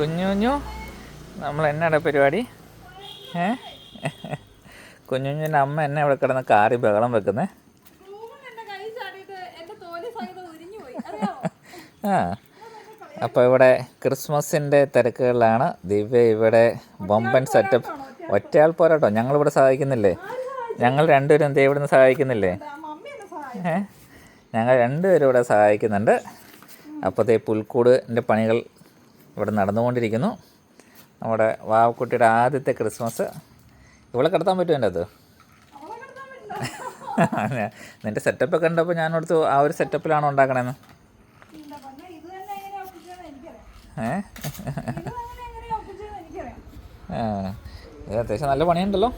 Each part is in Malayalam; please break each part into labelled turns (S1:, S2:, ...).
S1: കുഞ്ഞു കുഞ്ഞു നമ്മൾ എന്നാടെ പരിപാടി? ഏ? കുഞ്ഞു കുഞ്ഞിന്റെ അമ്മ എന്നെ ഇവിടെ കിടന്ന് കാറി ബഹളം വെക്കുന്നേ. ആ അപ്പോൾ ഇവിടെ ക്രിസ്മസിന്റെ തിരക്കുകളിലാണ്. ദിവ്യ ഇവിടെ ബൊമ്പൻ സെറ്റപ്പ് ഒറ്റയാൾ പോരാട്ടോ ഞങ്ങളിവിടെ സഹായിക്കുന്നില്ലേ? ഞങ്ങൾ രണ്ടുപേരും എന്തേ ഇവിടെ നിന്ന് സഹായിക്കുന്നില്ലേ? ഏ? ഞങ്ങൾ രണ്ടുപേരും ഇവിടെ സഹായിക്കുന്നുണ്ട്. അപ്പോഴത്തെ പുൽക്കൂടിന്റെ പണികൾ ഇവിടെ നടന്നുകൊണ്ടിരിക്കുന്നു. നമ്മുടെ വാവക്കുട്ടിയുടെ ആദ്യത്തെ ക്രിസ്മസ്. ഇവിടെ കിടത്താൻ പറ്റുമോ എന്റെ അത്. നിന്റെ സെറ്റപ്പൊക്കെ കണ്ടപ്പോൾ ഞാൻ ഓർത്തു ആ ഒരു സെറ്റപ്പിലാണോ ഉണ്ടാക്കണേന്ന്. ഏ? ഇത് അത്യാവശ്യം നല്ല പണിയുണ്ടല്ലോ.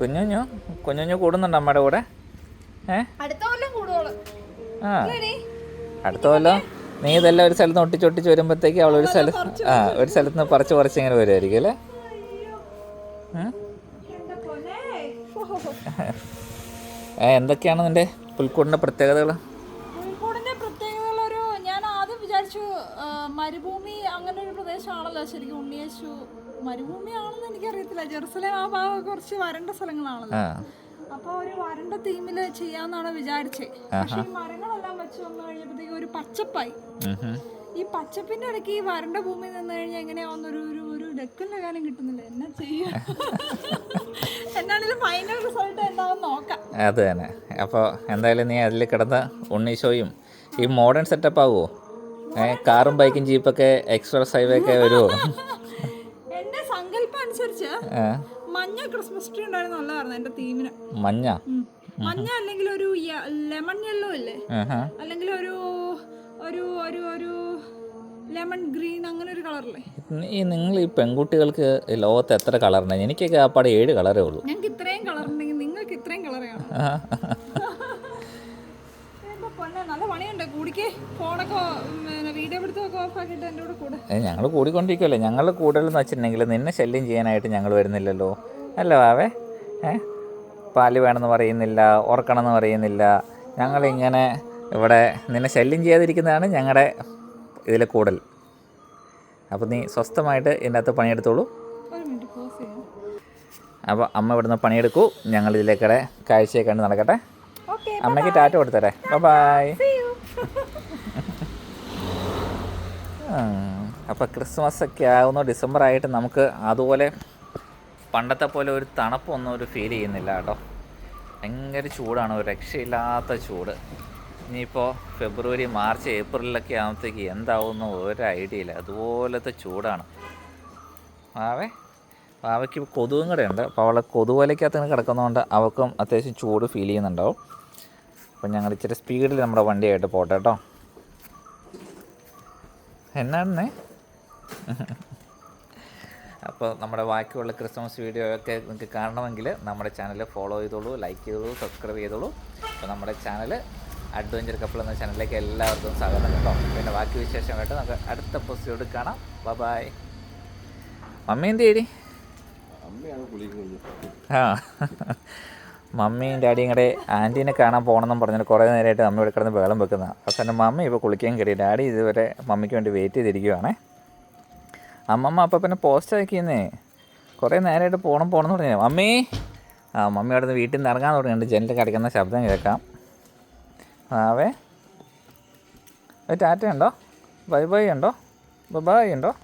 S1: കുഞ്ഞുഞ്ഞു കുഞ്ഞുഞ്ഞു കൂടുന്നുണ്ട് അമ്മയുടെ കൂടെ? ഏ? ആ. അടുത്ത കൊല്ലം നീ ഇതെല്ലാം ഒരു സ്ഥലത്ത് ഒട്ടിച്ച് ഒട്ടിച്ചൊട്ടിച്ച് വരുമ്പോഴത്തേക്ക് അവൾ ഒരു സ്ഥലത്ത് ആ ഒരു സ്ഥലത്ത് നിന്ന് പറിച്ച് പറിച്ച് ഇങ്ങനെ വരുമായിരിക്കും അല്ലേ എന്തൊക്കെയാണ് നിന്റെ പുൽക്കൂടിന്റെ പ്രത്യേകതകൾ?
S2: പുൽക്കൂടിന്റെ പ്രത്യേകതകൾ ഒരു ഞാൻ ആദ്യം വിചാരിച്ചു മരുഭൂമി അങ്ങനെ ഒരു പ്രദേശമാണല്ലോ. ശരിക്കും ഉണ്ണിയേശു മരുഭൂമി ആണെന്ന് എനിക്കറിയത്തില്ല. ജെറുസലേം ആ ഭാഗം കുറച്ച് വരണ്ട സ്ഥലങ്ങളാണല്ലോ.
S1: ആ
S2: അപ്പൊ ഒരു വരണ്ട തീമിൽ ചെയ്യാന്നാണ് വിചാരിച്ചേ. പക്ഷെ ഈ മരങ്ങളെല്ലാം വെച്ച് വന്നു കഴിഞ്ഞപ്പോഴത്തേക്ക് ഒരു പച്ചപ്പായി. ഈ പച്ചപ്പിന്റെ ഇടയ്ക്ക് ഈ വരണ്ട ഭൂമി നിന്ന് കഴിഞ്ഞാൽ എങ്ങനെയാവുന്നൊരു ഒരു ഒരു ഡെക്കിന്റെ കാര്യം കിട്ടുന്നില്ല? എന്നാ ചെയ്യാ? എന്നാണെങ്കിലും ഫൈനൽ റിസൾട്ട് എന്താവും നോക്കാം.
S1: അത് തന്നെ. അപ്പോൾ എന്തായാലും നീ അതിൽ കിടന്ന ഉണ്ണീശോയും ഈ മോഡേൺ സെറ്റപ്പ് ആവുമോ കാറും ബൈക്കും ജീപ്പൊക്കെ എക്സ്പ്രസ് ഹൈവേ ഒക്കെ വരുമോ
S2: എന്റെ സങ്കല്പം അനുസരിച്ച് എന്റെ തീമിന്.
S1: മഞ്ഞ?
S2: മഞ്ഞ അല്ലെങ്കിൽ ഒരു ലെമൺ യെല്ലോ ഇല്ലേ? അല്ലെങ്കിൽ ഒരു ഒരു ഒരു ഒരു ലെമൺ ഗ്രീൻ അങ്ങനെ ഒരു കളറല്ലേ
S1: ഈ നിങ്ങൾ ഈ പെൺകുട്ടികൾക്ക് ലോകത്ത് എത്ര കളറുണ്ട് എനിക്കൊക്കെ ആ പാടെ ഏഴ് കളറേ ഉള്ളൂ.
S2: ഞങ്ങൾക്ക് ഇത്രയും കളർ ഉണ്ടെങ്കിൽ നിങ്ങൾക്ക് ഇത്രയും
S1: ഏ ഞങ്ങൾ കൂടിക്കൊണ്ടിരിക്കുമല്ലേ ഞങ്ങൾ കൂടുതലെന്ന് വെച്ചിട്ടുണ്ടെങ്കിൽ നിന്നെ ശല്യം ചെയ്യാനായിട്ട് ഞങ്ങൾ വരുന്നില്ലല്ലോ. അല്ല ഏ പാൽ വേണമെന്ന് പറയുന്നില്ല ഓർക്കണമെന്ന് പറയുന്നില്ല. ഞങ്ങളിങ്ങനെ ഇവിടെ നിന്നെ ശല്യം ചെയ്യാതിരിക്കുന്നതാണ് ഞങ്ങളുടെ ഇതിലെ കൂടൽ. അപ്പോൾ നീ സ്വസ്ഥമായിട്ട് ഇതിന്റെ അകത്ത് പണിയെടുത്തോളൂ അപ്പോൾ അമ്മ ഇവിടുന്ന് പണിയെടുക്കൂ. ഞങ്ങൾ ഇതിലേക്കടെ കാഴ്ചയെ കണ്ട് നടക്കട്ടെ. അമ്മയ്ക്ക് ടാറ്റ കൊടുത്തരേ. ബൈ അപ്പോൾ ക്രിസ്മസ് ഒക്കെ ആകുന്നു ഡിസംബർ ആയിട്ട് നമുക്ക് അതുപോലെ പണ്ടത്തെ പോലെ ഒരു തണുപ്പൊന്നും ഒരു ഫീൽ ചെയ്യുന്നില്ല കേട്ടോ. ഭയങ്കര ചൂടാണ് ഒരു രക്ഷയില്ലാത്ത ചൂട്. ഇനിയിപ്പോൾ ഫെബ്രുവരി മാർച്ച് ഏപ്രിലൊക്കെ ആകുമ്പോഴത്തേക്ക് എന്താവുമെന്ന് ഒരു ഐഡിയ ഇല്ല. അതുപോലത്തെ ചൂടാണ്. വാവേ വാവയ്ക്ക് കൊതുകും കൂടെ ഉണ്ട്. അപ്പോൾ അവളെ കൊതുവലയ്ക്കകത്ത് ഇങ്ങനെ കിടക്കുന്നതുകൊണ്ട് അവൾക്കും അത്യാവശ്യം ചൂട് ഫീൽ ചെയ്യുന്നുണ്ടാവും. അപ്പോൾ ഞങ്ങൾ ഇച്ചിരി സ്പീഡിൽ നമ്മുടെ വണ്ടിയായിട്ട് പോട്ടെ കേട്ടോ. എന്നാണെന്നേ അപ്പോൾ നമ്മുടെ ബാക്കിയുള്ള ക്രിസ്മസ് വീഡിയോ ഒക്കെ നിങ്ങൾക്ക് കാണണമെങ്കിൽ നമ്മുടെ ചാനൽ ഫോളോ ചെയ്തോളൂ ലൈക്ക് ചെയ്തോളൂ സബ്സ്ക്രൈബ് ചെയ്തോളൂ. അപ്പോൾ നമ്മുടെ ചാനൽ അഡ്വഞ്ചർ കപ്പിൾ എന്ന ചാനലിലേക്ക് എല്ലാവർക്കും സ്വാഗതം കേട്ടോ. പിന്നെ ബാക്കി വിശേഷമായിട്ട് നമുക്ക് അടുത്ത പോസ്റ്റോട് കാണാം. ബൈ മമ്മി എന്ത് ചെയ്തി ആ. മമ്മിയും ഡാഡിയും കൂടെ ആന്റീനെ കാണാൻ പോകണമെന്നും പറഞ്ഞിട്ട് കുറേ നേരമായിട്ട് അമ്മ ഇവിടെ കിടന്ന് വെള്ളം അപ്പോൾ അവസാനം മമ്മി ഇപ്പോൾ കുളിക്കാൻ കയറി. ഡാഡി ഇതുവരെ മമ്മിക്ക് വേണ്ടി വെയിറ്റ് ചെയ്തിരിക്കുവാണേ. അമ്മമ്മ അപ്പം പിന്നെ പോസ്റ്റ് ആക്കിയെന്നേ കുറേ നേരമായിട്ട് പോകണം പോകണം എന്ന് പറഞ്ഞു മമ്മി ആ മമ്മി അവിടെ നിന്ന് വീട്ടിൽ നിന്ന് ഇറങ്ങാൻ തുടങ്ങിയിട്ടുണ്ട്. ജനലിൽ കിടക്കുന്ന ശബ്ദം കേൾക്കാം. ആവേ. ടാറ്റ ഉണ്ടോ? ബൈ ബൈ ഉണ്ടോ? ബൈ ഉണ്ടോ?